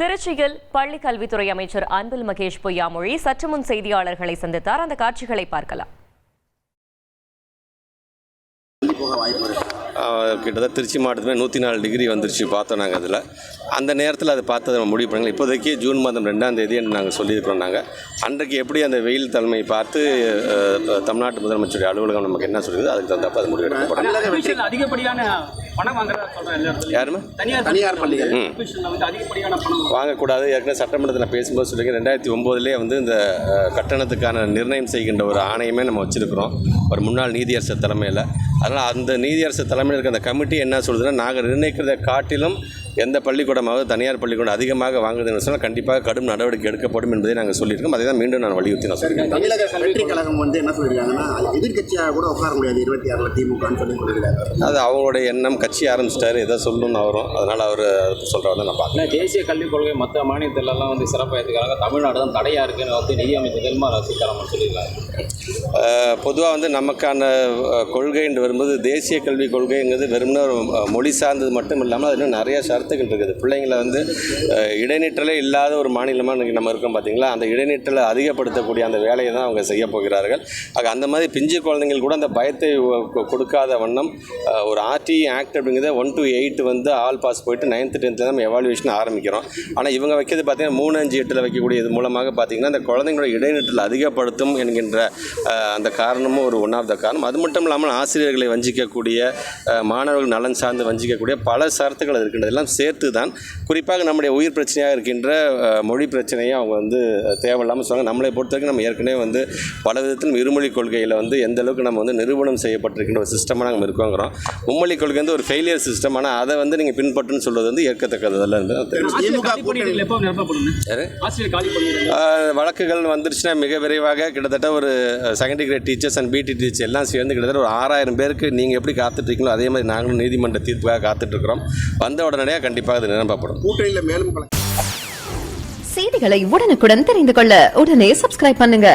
திருச்சியில் பள்ளி கல்வித்துறை அமைச்சர் அன்பில் மகேஷ் பொய்யாமொழி சற்று முன் செய்தியாளர்களை சந்தித்தார். அந்த காட்சிகளை பார்க்கலாம். கிட்டத்தட்ட திருச்சி மாவட்டத்தில் நூற்றி நாலு டிகிரி வந்துருச்சு பார்த்தோம் நாங்கள் அதில். அந்த நேரத்தில் அதை பார்த்து நம்ம முடிவு பண்ணுங்க இப்போதைக்கு ஜூன் மாதம் ரெண்டாம் தேதி நாங்கள் சொல்லியிருக்கிறோம் நாங்கள் அன்றைக்கு எப்படி அந்த வெயில் தலைமை பார்த்து தமிழ்நாட்டு முதலமைச்சருடைய அலுவலகம் நமக்கு என்ன சொல்லுது அதுக்கு தகுந்தப்ப அது முடிவு எடுக்கப்படும் அதிகப்படியான பணம் வாங்குறதா இடத்துலயும். யாருமே தனியார் தனியார் பள்ளிகள். ம். அபிஷேக்ல வந்து அதிகப்படியான பணம் வாங்கக்கூடாது. ஏற்கனவே சட்டமன்றத்தில் பேசும்போது சொல்லியிருக்கேன். ரெண்டாயிரத்தி ஒம்போதுலேயே வந்து இந்த கட்டணத்துக்கான நிர்ணயம் செய்கின்ற ஒரு ஆணையமே நம்ம வச்சுருக்கிறோம். ஒரு முன்னாள் நீதியரசர் தலைமையில். அதனால் அந்த நீதியரசர் தலைமையில் இருக்க அந்த கமிட்டி என்ன சொல்லுதுன்னா நாங்கள் நிர்ணயிக்கிறதை காட்டிலும் எந்த பள்ளிக்கூடமாவது தனியார் பள்ளிக்கூடம் அதிகமாக வாங்குதுன்னு சொன்னால் கண்டிப்பாக கடும் நடவடிக்கை எடுக்கப்படும் என்பதை நாங்கள் சொல்லியிருக்கோம். அதை தான் மீண்டும் நான் வலியுறுத்தி நான் சொல்லியிருக்கேன். தமிழக வெற்றி கழகம் வந்து என்ன சொல்லியிருக்காங்கன்னா எதிர்கட்சியாக கூட உட்கார முடியாது. இருபத்தி ஆறுல திமுகன்னு சொல்லி சொல்லியிருக்காங்க. அது அவங்களுடைய எண்ணம். கட்சி ஆரம்பிச்சிட்டாரு. எதை சொல்லணும்னு அவரும் அதனால் அவர் சொல்கிறத நான் பார்க்குறேன். ஆனால் தேசிய கல்விக் கொள்கை மற்ற மாநிலத்திலலாம் வந்து சிறப்பாக எடுத்துக்கிறாங்க தமிழ்நாடு தான் தடையாக இருக்குன்னு வந்து நிதியமைச்சர் நிர்மலா சீதாராமன் சொல்லியிருக்காங்க பொதுவாக வந்து நமக்கான கொள்கைன்னு வரும்போது தேசிய கல்விக் கொள்கைங்கிறது வெறும்னா மொழி சார்ந்தது மட்டும் இல்லாமல் அது இன்னும் நிறைய கருத்துக்கள் இருக்குது பிள்ளைங்களை வந்து இடைநிற்றலே இல்லாத ஒரு மாநிலமாக இன்றைக்கி நம்ம இருக்கோம் பார்த்தீங்களா அந்த இடைநிற்றலை அதிகப்படுத்தக்கூடிய அந்த வேலையை தான் அவங்க செய்ய போகிறார்கள். ஆக அந்த மாதிரி பிஞ்சு குழந்தைங்கள் கூட அந்த பயத்தை கொடுக்காத வண்ணம் ஒரு ஆர்டி ஆக்ட் அப்படிங்கிறத ஒன் டு எயிட் வந்து ஆல் பாஸ் போயிட்டு நைன்த்து டென்த்தில் நம்ம எவாலுவேஷன் ஆரம்பிக்கிறோம். ஆனால் இவங்க வைக்கிறது பார்த்தீங்கன்னா மூணு அஞ்சு எட்டில் வைக்கக்கூடிய இது மூலமாக பார்த்தீங்கன்னா அந்த குழந்தைங்களோட இடைநிற்றல் அதிகப்படுத்தும் என்கின்ற அந்த காரணமும் ஒரு ஒன் ஆஃப் த காரணம். அது மட்டும் இல்லாமல் ஆசிரியர்களை வஞ்சிக்கக்கூடிய மாணவர்கள் நலன் சார்ந்து வஞ்சிக்கக்கூடிய பல சரத்துக்கள் இருக்கின்றது எல்லாம் சேர்த்து தான் குறிப்பாக நம்முடைய உயிர் பிரச்சனையாக இருக்கின்ற மொழி பிரச்சனையை அவங்க வந்து தேவையில்லாமல் சொல்லுவாங்க நம்மளை பொறுத்த வரைக்கும் நம்ம ஏற்கனவே வந்து பல விதத்திலும் இருமொழி கொள்கையில் வந்து எந்த அளவுக்கு நம்ம வந்து நிரூபணம் செய்யப்பட்டிருக்கின்ற ஒரு சிஸ்டமாக நம்ம இருக்கோங்கிறோம். மும்மொழி கொள்கை வந்து ஒரு ஃபெயிலியர் சிஸ்டம் ஆனால் அதை வந்து நீங்கள் பின்பற்றுன்னு சொல்வது வந்து இருந்து காலி பணியிடங்கள் ஆஹ் வழக்குகள் வந்துருச்சுன்னா மிக விரைவாக கிட்டத்தட்ட ஒரு secondary grade teachers and PT teachers எல்லாம் சேர்ந்து கிட்டத்தட்ட ஒரு ஆறாயிரம் பேருக்கு நீங்கள் எப்படி காத்துட்ருக்கீங்களோ அதே மாதிரி நாங்களும் நீதிமன்ற தீர்ப்புக்காக காத்துட்ருக்கிறோம் வந்த உடனடியாக கண்டிப்பாக அது நிரப்பப்படும் கூட்டணியில் மேலும் செய்திகளை உடனுக்குடன் தெரிந்து கொள்ள உடனே சப்ஸ்கிரைப் பண்ணுங்க.